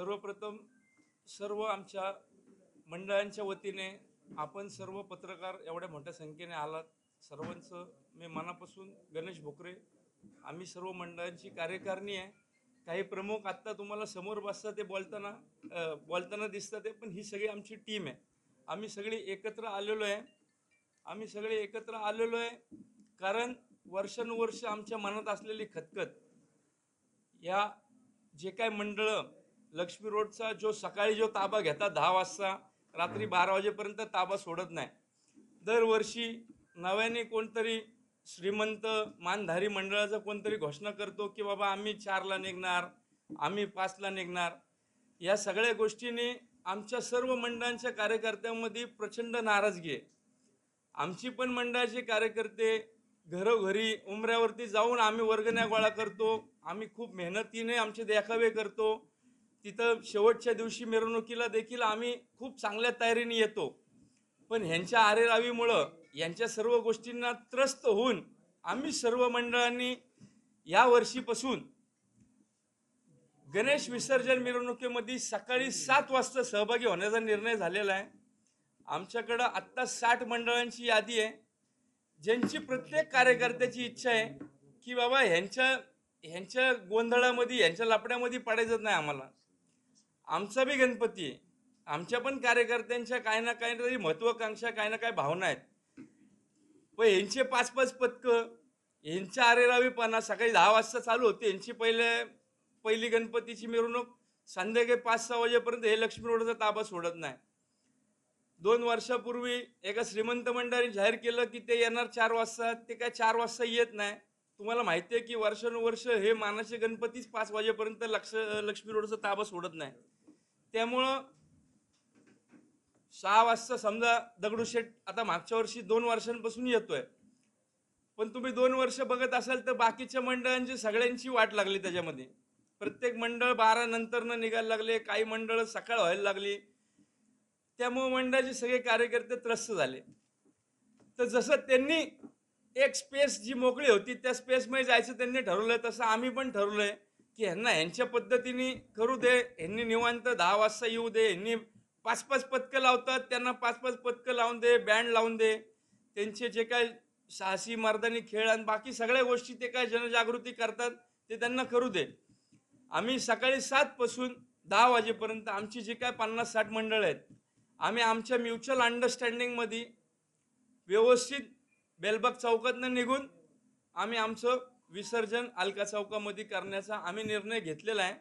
सर्वप्रथम सर्व आमच्या मंडळांच्या वतीने आपण सर्व पत्रकार एवढ्या मोठ्या संख्येने आलात. सर्वांचं मी मनापासून गणेश भोकरे आम्ही सर्व मंडळांची कार्यकारिणी आहे. काही प्रमुख आत्ता तुम्हाला समोर बसतात ते बोलताना बोलताना दिसतात ते पण ही सगळी आमची टीम आहे. आम्ही सगळे एकत्र आलेलो आहे. आम्ही सगळे एकत्र आलेलो आहे कारण वर्षानुवर्ष आमच्या मनात असलेली खतखत या जे काय मंडळं लक्ष्मी रोडचा जो सकाळी जो ताबा घेतात दहा वाजता रात्री बारा वाजेपर्यंत ताबा सोडत नाही. दरवर्षी नव्याने कोणतरी श्रीमंत मानधारी मंडळाचं कोणतरी घोषणा करतो की बाबा आम्ही चारला निघणार आम्ही पाचला निघणार. या सगळ्या गोष्टीने आमच्या सर्व मंडळांच्या कार्यकर्त्यांमध्ये प्रचंड नाराजगी आहे. आमची पण मंडळाचे कार्यकर्ते घरोघरी उमऱ्यावरती जाऊन आम्ही वर्गण्या गोळा करतो. आम्ही खूप मेहनतीने आमचे देखावे करतो. तिथं शेवटच्या दिवशी मिरवणुकीला देखील आम्ही खूप चांगल्या तयारीने येतो. पण ह्यांच्या आरेरावीमुळं यांच्या सर्व गोष्टींना त्रस्त होऊन आम्ही सर्व मंडळांनी या वर्षीपासून गणेश विसर्जन मिरवणुकीमध्ये सकाळी सात वाजता सहभागी होण्याचा निर्णय झालेला आहे. आमच्याकडं आत्ता साठ मंडळांची यादी आहे. ज्यांची प्रत्येक कार्यकर्त्याची इच्छा आहे की बाबा ह्यांच्या ह्यांच्या गोंधळामध्ये ह्यांच्या लापड्यामध्ये पडायचं नाही आम्हाला. आमचा बी गणपती आहे. आमच्या पण कार्यकर्त्यांच्या काही ना काही तरी महत्वाकांक्षा काही ना काही भावना आहेत. पण यांचे पाच पाच पथकं यांच्या आरेरावीपणा सकाळी दहा वाजता चालू होते. यांची पहिले पहिली गणपतीची मिरवणूक संध्याकाळी पाच सहा वाजेपर्यंत हे लक्ष्मी रोडचा ताबा सोडत नाही. दोन वर्षापूर्वी एका श्रीमंत मंडळाने जाहीर केलं की ते येणार चार वाजता. ते काय चार वाजता येत नाही. तुम्हाला माहिती आहे की वर्षानुवर्ष हे मानाचे गणपतीच पाच वाजेपर्यंत लक्ष लक्ष्मी रोडचा ताबा सोडत नाही. त्यामुळं सहा वाजता समजा दगडूशेठ आता मागच्या वर्षी दोन वर्षांपासून येतोय. पण तुम्ही दोन वर्ष बघत असाल तर बाकीच्या मंडळांची सगळ्यांची वाट लागली त्याच्यामध्ये. प्रत्येक मंडळ बारा नंतरनं निघायला लागले काही मंडळ सकाळ व्हायला लागली. त्यामुळे मंडळाचे सगळे कार्यकर्ते त्रस्त झाले. तर जसं त्यांनी एक स्पेस जी मोकळी होती त्या स्पेसमध्ये जायचं त्यांनी ठरवलं तसं आम्ही पण ठरवलंय. की ह्यांना ह्यांच्या पद्धतीने करू दे ह्यांनी निवांत दहा वाजता येऊ दे ह्यांनी पाच पाच पथकं लावतात त्यांना पाच पाच पथकं लावून दे बँड लावून दे. त्यांचे जे काय साहसी मर्दानी खेळ आणि बाकी सगळ्या गोष्टी ते काय जनजागृती करतात ते त्यांना करू दे. आम्ही सकाळी सातपासून दहा वाजेपर्यंत आमची जी काय पन्नास साठ मंडळ आहेत आम्ही आमच्या म्युच्युअल अंडरस्टँडिंगमध्ये व्यवस्थित बेलबाग चौकातनं निघून आम्ही आमचं विसर्जन अलका चौकामध्ये करण्याचा आम्ही निर्णय घेतलेला आहे.